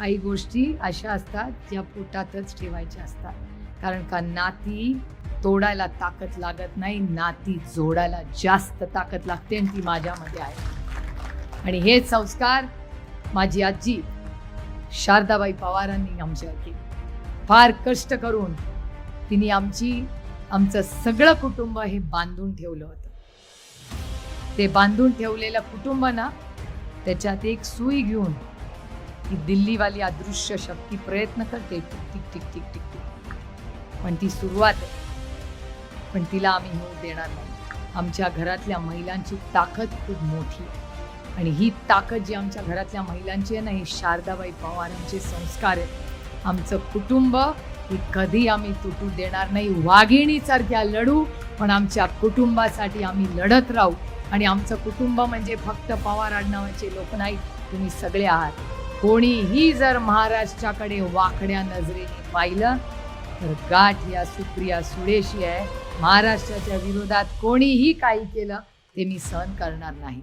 काही गोष्टी अशा असतात ज्या पोटातच ठेवायच्या असतात. कारण का नाती तोडायला ताकद लागत नाही नाती जोडायला जास्त ताकद लागते आणि ती माझ्यामध्ये आहे. आणि हे संस्कार माझी आजी शारदाबाई पवारांनी आमच्यावर केले. फार कष्ट करून तिने आमची आमचं सगळं कुटुंब हे बांधून ठेवलं होतं. ते बांधून ठेवलेलं कुटुंब ना त्याच्यात एक सुई घेऊन ती दिल्लीवाली अदृश्य शक्ती प्रयत्न करते. टिक टिक टिक टिक टिक पण ती सुरुवात आहे. पण तिला आम्ही होऊ देणार नाही. आमच्या घरातल्या महिलांची ताकद खूप मोठी आहे. आणि ही ताकद जी आमच्या घरातल्या महिलांची आहे ना ही शारदाबाई पवारांचे संस्कार आहेत. आमचं कुटुंब हे कधी आम्ही तुटू देणार नाही. वाघिणीसारख्या लढू पण आमच्या कुटुंबासाठी आम्ही लढत राहू. आणि आमचं कुटुंब म्हणजे फक्त पवार आडनावाचे लोक नाही तुम्ही सगळे आहात. कोणीही जर महाराष्ट्राकडे वाकड्या नजरेने पाहिलं तर गाठ या सुप्रिया सुडेशी आहे. महाराष्ट्राच्या विरोधात कोणीही काही केलं ते मी सहन करणार नाही.